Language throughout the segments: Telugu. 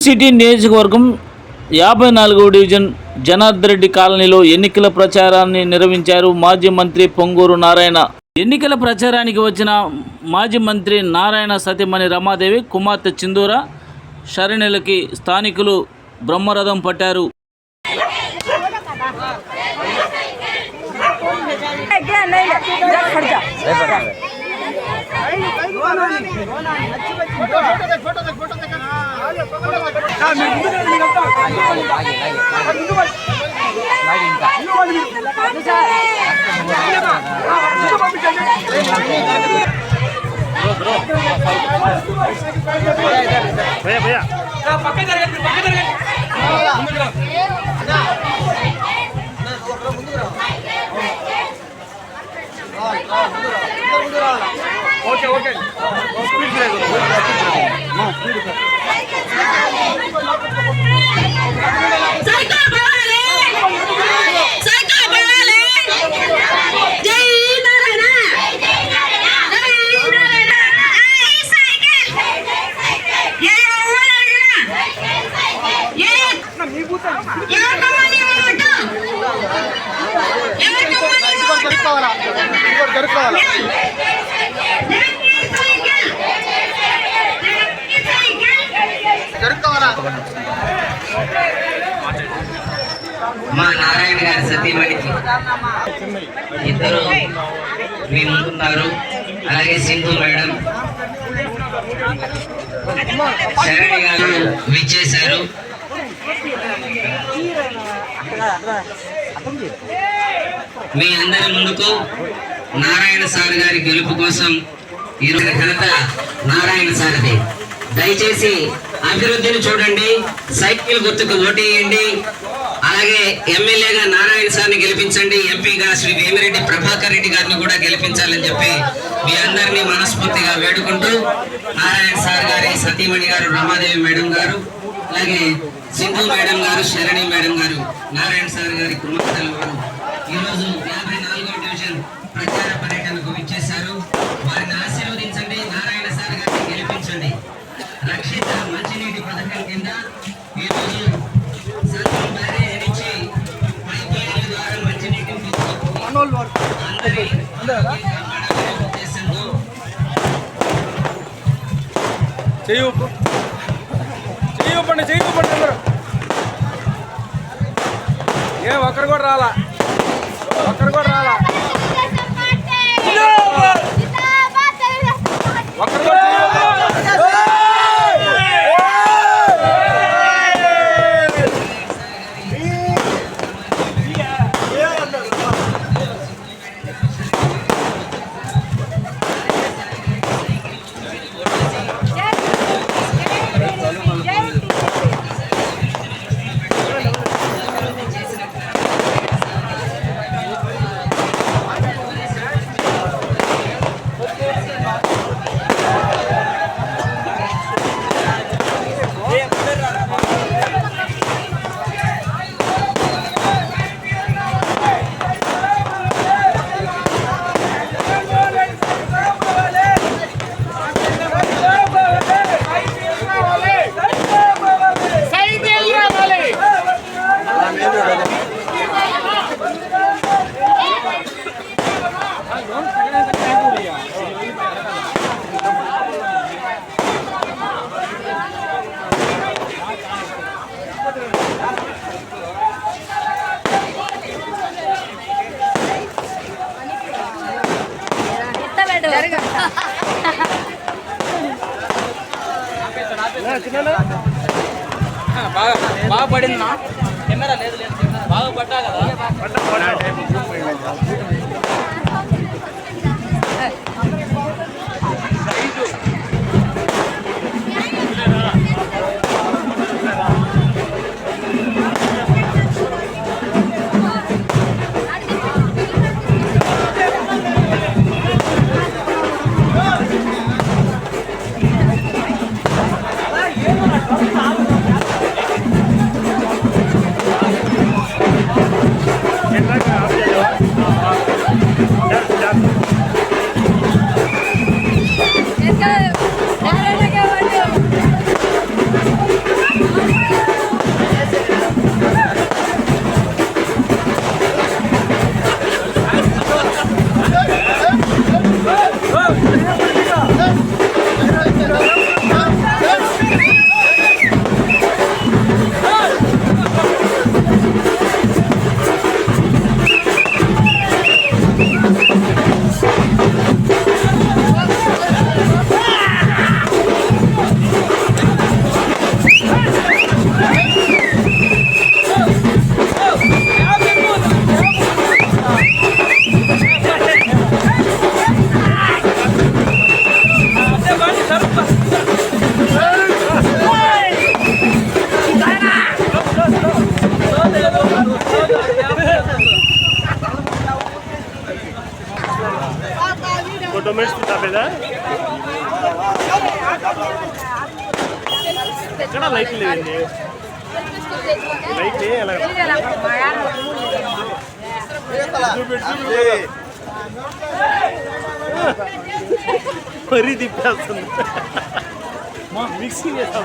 సిటీ నియోజకవర్గం యాభై నాలుగవ డివిజన్ జనార్దన్ రెడ్డి కాలనీలో ఎన్నికల ప్రచారాన్ని నిర్వహించారు మాజీ మంత్రి పొంగూరు నారాయణ ఎన్నికల ప్రచారానికి వచ్చిన మాజీ మంత్రి నారాయణ సతీమణి రమాదేవి కుమార్తె చిందూర శరణులకి స్థానికులు బ్రహ్మరథం పట్టారు భయ్యా భయ్యా పక్క జరగండి పక్క జరగండి. ముందుకు రా ముందుకు రా సైకిల్ పోవాలి సైకిల్ మా నారాయణ గారి సతీమణికి. ఇద్దరు మీ ముందున్నారు. అలాగే సింధు మేడం. శరణి గారు విచ్చేశారు. మీ అందరి ముందుకు నారాయణ సార్ గారి గెలుపు కోసం ఈరోజు ఘనత నారాయణ సార్ది. దయచేసి అభివృద్ధిని చూడండి. సైకిల్ గుర్తుకు ఓటేయండి. అలాగే ఎమ్మెల్యేగా నారాయణ సార్ని గెలిపించండి. ఎంపీగా శ్రీ వేమిరెడ్డి ప్రభాకర్ రెడ్డి గారిని కూడా గెలిపించాలని చెప్పి మీ అందరినీ మనస్ఫూర్తిగా వేడుకుంటూ నారాయణ సార్ గారి సతీమణి గారు రమాదేవి మేడం గారు అలాగే సింధు మేడం గారు శరణి మేడం గారు నారాయణ సార్ గారి కుమార్తెలు గారు. ఈరోజు యాభై నాలుగో డివిజన్ ప్రచార చెయ్యి ఊపు చెయ్యి ఊపండి చెయ్యి ఊపండి అందరూ. ఏ ఒక్కరు కూడా రాలా? ఒక్కరు కూడా రాలా? బాగా బాగా పడిందా కెమెరా లేదు లేదు బాగా పడ్డా కదా మరీ తిప్పేస్తుంది మా మిక్సింగ్ చేస్తాం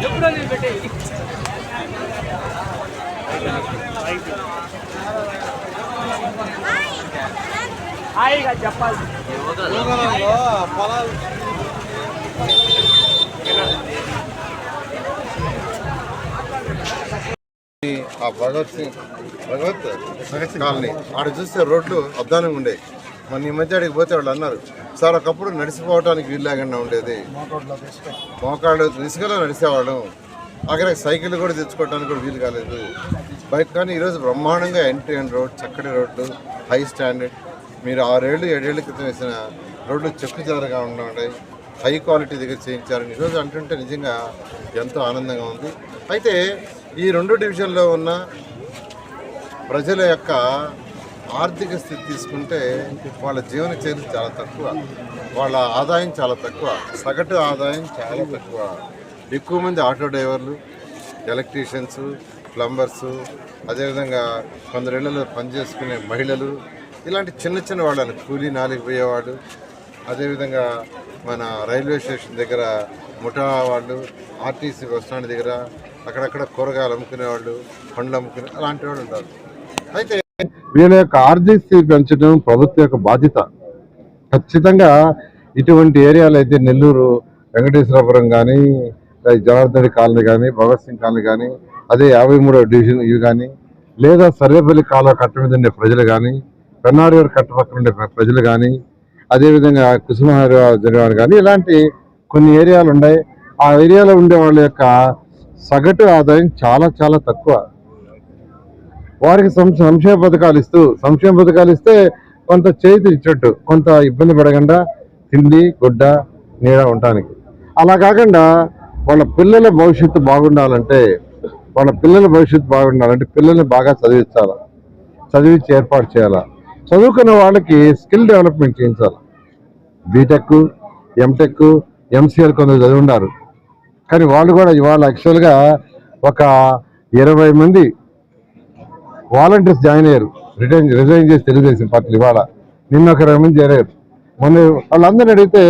ఎప్పుడో నేను పెట్టే హాయిగా చెప్పాలి పొలాలు. ఆ భగవత్ సింగ్ భగవత్ భగత్ సింగ్ కాలనీ. ఆడ చూస్తే రోడ్లు అద్దానంగా ఉండేవి మన ఈ మధ్య అడిగి పోతే వాళ్ళు అన్నారు సార్ ఒకప్పుడు నడిచిపోవడానికి వీలు లేకుండా ఉండేది. మోకాళ్ళు ఇసుకలో నడిచేవాళ్ళం అక్కడ సైకిల్ కూడా తెచ్చుకోవడానికి కూడా వీలు కాలేదు. బైక్ కానీ ఈరోజు బ్రహ్మాండంగా ఎంట్రీ అండ్ రోడ్ చక్కటి రోడ్లు హై స్టాండర్డ్. మీరు ఆరేళ్ళు ఏడేళ్ళ క్రితం వేసిన రోడ్లు చెక్కుచారుగా ఉన్నాయి. హై క్వాలిటీ దగ్గర చేయించారని ఈరోజు అంటుంటే నిజంగా ఎంతో ఆనందంగా ఉంది. అయితే ఈ రెండు డివిజన్లో ఉన్న ప్రజల యొక్క ఆర్థిక స్థితి తీసుకుంటే వాళ్ళ జీవన చరిత్ర చాలా తక్కువ వాళ్ళ ఆదాయం చాలా తక్కువ సగటు ఆదాయం చాలా తక్కువ. ఎక్కువ మంది ఆటో డ్రైవర్లు ఎలక్ట్రీషియన్స్ ప్లంబర్స్ అదేవిధంగా కొందరిళ్ళలో పనిచేసుకునే మహిళలు ఇలాంటి చిన్న చిన్న వాళ్ళని కూలీ నాలికి పోయేవాళ్ళు అదేవిధంగా మన రైల్వే స్టేషన్ దగ్గర ముఠా వాళ్ళు ఆర్టీసీ బస్ స్టాండ్ దగ్గర అక్కడక్కడ కూరగాయలు అమ్ముకునేవాళ్ళు పండ్లు అమ్ముకునే అలాంటి వాళ్ళు ఉంటారు. అయితే వీళ్ళ యొక్క ఆర్థిక పెంచడం ప్రభుత్వం యొక్క బాధ్యత. ఖచ్చితంగా ఇటువంటి ఏరియాలు అయితే నెల్లూరు వెంకటేశ్వరపురం కానీ జనార్దన్ కాలనీ కానీ భగత్ సింగ్ కాలనీ కానీ అదే యాభై మూడవ డివిజన్ ఇవి కానీ లేదా సర్వేపల్లి కాలువ కట్ట మీద ఉండే ప్రజలు కానీ పెన్నారివారి కట్ట పక్కన ఉండే ప్రజలు కానీ అదేవిధంగా కుసుమహారి జగన్ కానీ ఇలాంటి కొన్ని ఏరియాలు ఉన్నాయి. ఆ ఏరియాలో ఉండే వాళ్ళ యొక్క సగటు ఆదాయం చాలా చాలా తక్కువ. వారికి సం- సంక్షేమ పథకాలు ఇస్తూ సంక్షేమ పథకాలు ఇస్తే కొంత చేతి ఇచ్చట్టు కొంత ఇబ్బంది పడకుండా తిండి గుడ్డ నీడ ఉండటానికి. అలా కాకుండా వాళ్ళ పిల్లల భవిష్యత్తు బాగుండాలంటే వాళ్ళ పిల్లల భవిష్యత్తు బాగుండాలంటే పిల్లల్ని బాగా చదివించాలి చదివించి ఏర్పాటు చేయాలా. చదువుకున్న వాళ్ళకి స్కిల్ డెవలప్మెంట్ చేయించాలి. బీటెక్ ఎంటెక్ ఎంసీఎల్ కొందరు చదివి ఉన్నారు కానీ వాళ్ళు కూడా ఇవాళ యాక్చువల్గా ఒక ఇరవై మంది వాలంటీర్స్ జాయిన్ అయ్యారు. రిటైన్ రిజైన్ చేసి తెలుగుదేశం పార్టీలు ఇవాళ. నిన్న ఒక ఇరవై మంది చేరారు మొన్న వాళ్ళందరిని అడిగితే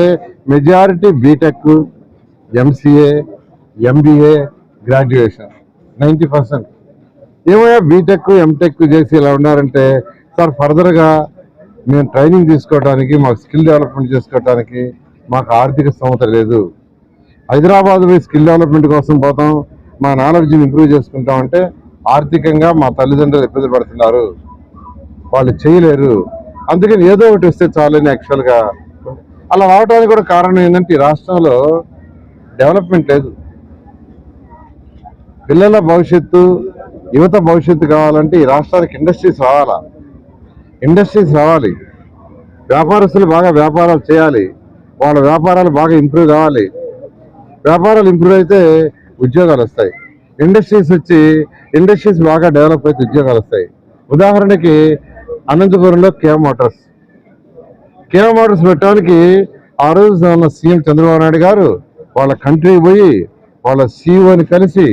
majority BTech MCA MBA graduation ninety percent ఏమయ్యా బీటెక్ ఎంటెక్ చేసి ఇలా ఉన్నారంటే సార్ ఫర్దర్గా మేము ట్రైనింగ్ తీసుకోవడానికి మాకు స్కిల్ డెవలప్మెంట్ చేసుకోవడానికి మాకు ఆర్థిక స్తోమత లేదు. హైదరాబాద్ పోయి స్కిల్ డెవలప్మెంట్ కోసం పోతాం. మా నాలెడ్జ్ని ఇంప్రూవ్ చేసుకుంటాం అంటే ఆర్థికంగా మా తల్లిదండ్రులు ఇబ్బంది పడుతున్నారు. వాళ్ళు చేయలేరు. అందుకని ఏదో ఒకటి వస్తే చాలని యాక్చువల్గా అలా రావడానికి కూడా కారణం ఏంటంటే ఈ రాష్ట్రంలో డెవలప్మెంట్ లేదు. పిల్లల భవిష్యత్తు యువత భవిష్యత్తు కావాలంటే ఈ రాష్ట్రానికి ఇండస్ట్రీస్ రావాలా? ఇండస్ట్రీస్ రావాలి. వ్యాపారస్తులు బాగా వ్యాపారాలు చేయాలి. వాళ్ళ వ్యాపారాలు బాగా ఇంప్రూవ్ కావాలి. వ్యాపారాలు ఇంప్రూవ్ అయితే ఉద్యోగాలు వస్తాయి. ఇండస్ట్రీస్ వచ్చి ఇండస్ట్రీస్ బాగా డెవలప్ అయితే ఉద్యోగాలు వస్తాయి. ఉదాహరణకి అనంతపురంలో కేఎం మోటార్స్. కేఎం మోటార్స్ పెట్టడానికి ఆ రోజు ఉన్న సీఎం చంద్రబాబు నాయుడు గారు వాళ్ళ కంట్రీకి పోయి వాళ్ళ సీఈఓని కలిసి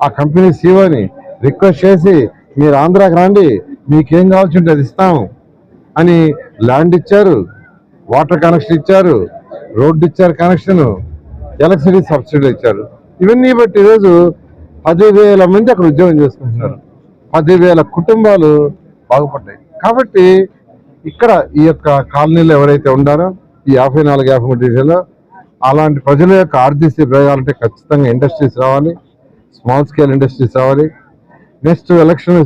ఆ కంపెనీ సీఓని రిక్వెస్ట్ చేసి మీరు ఆంధ్రాకి రండి మీకేం కావాల్సి ఉంటే అది ఇస్తాము అని ల్యాండ్ ఇచ్చారు వాటర్ కనెక్షన్ ఇచ్చారు రోడ్డు ఇచ్చారు కనెక్షన్. ఎలక్ట్రిసిటీ సబ్సిడీ ఇచ్చారు. ఇవన్నీ బట్టి ఈరోజు పదివేల మంది అక్కడ ఉద్యోగం చేసుకుంటున్నారు. పదివేల కుటుంబాలు బాగుపడ్డాయి. కాబట్టి ఇక్కడ ఈ యొక్క కాలనీలో ఎవరైతే ఉన్నారో ఈ యాభై నాలుగు యాభై మూడు డివిజన్లో అలాంటి ప్రజల యొక్క ఆర్థిక స్థితి పెరగాలంటే ఖచ్చితంగా ఇండస్ట్రీస్ రావాలి. స్మాల్ స్కేల్ ఇండస్ట్రీస్ రావాలి. నెక్స్ట్ ఎలక్షన్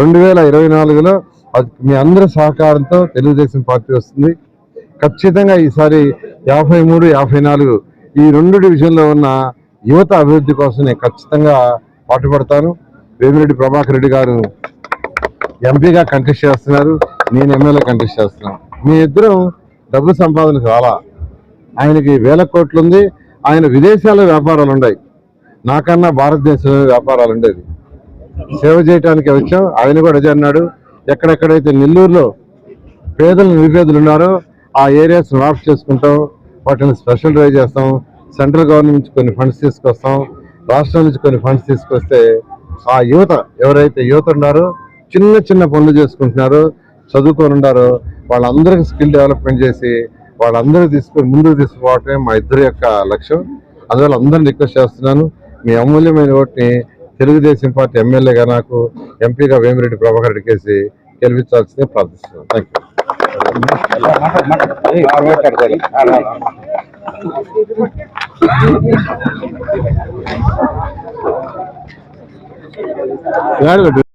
రెండు వేల ఇరవై నాలుగులో అది మీ అందరి సహకారంతో తెలుగుదేశం పార్టీ వస్తుంది. ఖచ్చితంగా ఈసారి యాభై మూడు యాభై నాలుగు ఈ రెండు డివిజన్లో ఉన్న యువత అభివృద్ధి కోసం నేను ఖచ్చితంగా పాటుపడతాను. వేమిరెడ్డి ప్రభాకర్ రెడ్డి గారు ఎంపీగా కంటెస్ట్ చేస్తున్నారు. నేను ఎమ్మెల్యే కంటెస్ట్ చేస్తున్నాను. మీ ఇద్దరం డబ్బు సంపాదన చాలా ఆయనకి వేల కోట్లు ఉంది. ఆయన విదేశాల్లో వ్యాపారాలు ఉన్నాయి. నాకన్నా భారతదేశంలో వ్యాపారాలు ఉండేది సేవ చేయడానికి వచ్చాం. ఆయన కూడా అదే అన్నాడు. ఎక్కడెక్కడైతే నెల్లూరులో పేదలు నిరుపేదలు ఉన్నారో ఆ ఏరియాస్ మాఫ్ చేసుకుంటాం. వాటిని స్పెషల్ డ్రైవ్ చేస్తాం. సెంట్రల్ గవర్నమెంట్ నుంచి కొన్ని ఫండ్స్ తీసుకొస్తాం. రాష్ట్రం నుంచి కొన్ని ఫండ్స్ తీసుకొస్తే ఆ యువత ఎవరైతే యువత ఉన్నారో చిన్న చిన్న పనులు చేసుకుంటున్నారో చదువుకొని ఉన్నారో వాళ్ళందరికీ స్కిల్ డెవలప్మెంట్ చేసి వాళ్ళందరూ తీసుకొని ముందుకు తీసుకుపోవటమే మా ఇద్దరి యొక్క లక్ష్యం. అందువల్ల అందరిని రిక్వెస్ట్ చేస్తున్నాను. మీ అమూల్యమైన ఓటుని తెలుగుదేశం పార్టీ ఎమ్మెల్యేగా నాకు ఎంపీగా వేమిరెడ్డి ప్రభాకర్ రెడ్డికేసి గెలిపించాల్సిందే ప్రార్థిస్తున్నాను. థ్యాంక్ యూ ಯಾರು